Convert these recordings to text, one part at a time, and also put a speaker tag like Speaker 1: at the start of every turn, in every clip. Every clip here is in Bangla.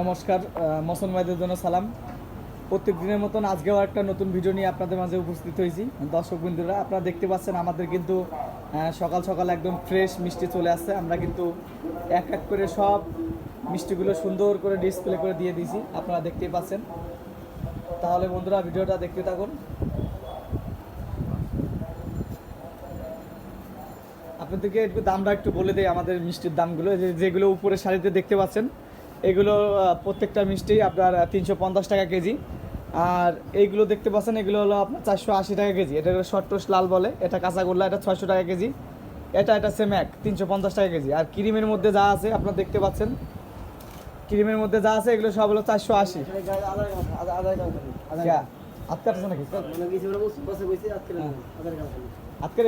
Speaker 1: নমস্কার মসন ভাইদের জন্য সালাম। প্রত্যেক দিনের মতন আজকেও একটা নতুন ভিডিও নিয়ে আপনাদের মাঝে উপস্থিত হয়েছি। দর্শক বিন্দুরা আপনারা দেখতে পাচ্ছেন আমাদের কিন্তু সকাল সকাল একদম ফ্রেশ মিষ্টি চলে আসছে। আমরা কিন্তু এক এক করে সব মিষ্টিগুলো সুন্দর করে ডিসপ্লে করে দিয়ে দিয়েছি। আপনারা দেখতেই পাচ্ছেন। তাহলে বন্ধুরা, ভিডিওটা দেখতে থাকুন। আপনাদেরকে একটু দামটা একটু বলে দেয় আমাদের মিষ্টির দামগুলো যেগুলো উপরে শাড়িতে দেখতে পাচ্ছেন। এগুলো প্রত্যেকটা মিষ্টি আপনার তিনশো পঞ্চাশ টাকা কেজি। আর এইগুলো দেখতে পাচ্ছেন এগুলো হলো আপনার চারশো আশি টাকা কেজি। এটা হলো শর্ট টোস্ট লাল বলে এটা কাঁচাগোল্লা এটা ছয়শো টাকা কেজি। এটা এটা সেম এক তিনশো পঞ্চাশ টাকা কেজি। আর ক্রিমের মধ্যে যা আছে আপনারা দেখতে পাচ্ছেন ক্রিমের মধ্যে যা আছে এগুলো সব হলো চারশো আশি। আজকে আসছে নাকি? আজকে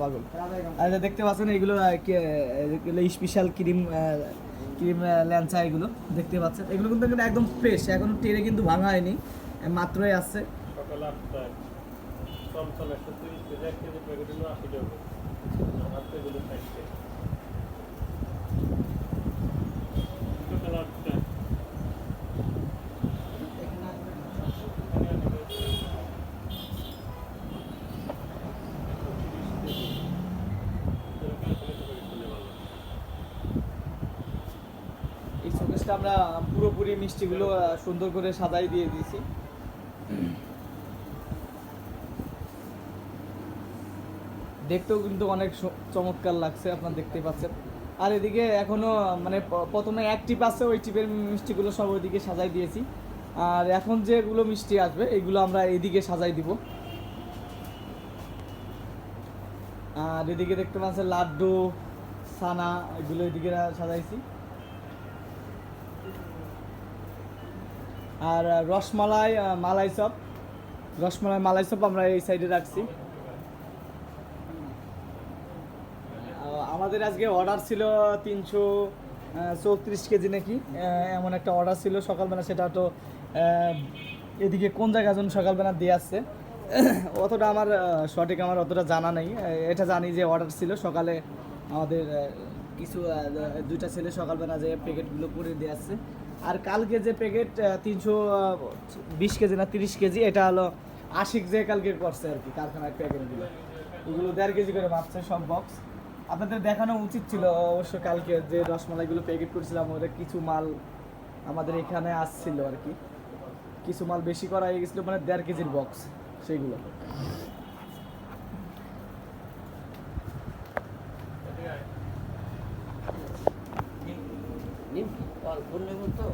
Speaker 1: পাগল। আর এটা দেখতে পাচ্ছেন এগুলো স্পেশাল ক্রিম ক্রিম ল্যাঞ্চা এগুলো দেখতে পাচ্ছেন। এগুলো কিন্তু একদম ফ্রেশ এখনও টেরে কিন্তু ভাঙা হয়নি। মাত্রই আসছে
Speaker 2: আমার তো এগুলো খাইছে সকাল আটটায়
Speaker 1: শোকেসটা আমরা পুরোপুরি মিষ্টিগুলো সুন্দর করে সাজাই দিয়ে দিয়েছি। দেখতেও কিন্তু অনেক চমৎকার লাগছে, আপনারা দেখতে পাচ্ছেন। আর এদিকে এখনও মানে প্রথমে এক টিপ আছে, ওই টিপের মিষ্টিগুলো সব ওইদিকে সাজাই দিয়েছি। আর এখন যেগুলো মিষ্টি আসবে, এগুলো আমরা এদিকে সাজাই দিব। আর এদিকে দেখতে পাচ্ছেন, লাড্ডু সানা এগুলো এদিকে সাজাইছি। আর রসমালাই মালাই চপ। রসমালাই, মালাই চপ আমরা এই সাইডে রাখছি। আমাদের আজকে অর্ডার ছিল তিনশো চৌত্রিশ কেজি নাকি? এমন একটা অর্ডার ছিল। সকালবেলা সেটা তো এদিকে কোন জায়গা যেন সকালবেলা দিয়ে আসছে অতটা আমার সঠিক আমার অতটা জানা নেই। এটা জানি যে অর্ডার ছিল। সকালে আমাদের কিছু দুইটা ছেলে সকালবেলা যে প্যাকেটগুলো করে দিয়ে আসছে। আর কালকে যে প্যাকেট তিনশো বিশ কেজি না, তিরিশ কেজি, এটা হলো আশিক যে কালকে করছে আর কি, কারখানার প্যাকেটগুলো। এগুলো দেড় কেজি করে মাপছে সব বক্স আপনাদের দেখানো উচিত ছিল, অবশ্য কালকে যে রসমালাইগুলো প্যাকেট করেছিলাম ওটা কিছু মাল আমাদের এখানে আসছিল আর কি। কিছু মাল বেশি করা হয়ে গেছিল মানে দেড় কেজির বক্স সেইগুলো 그 내부터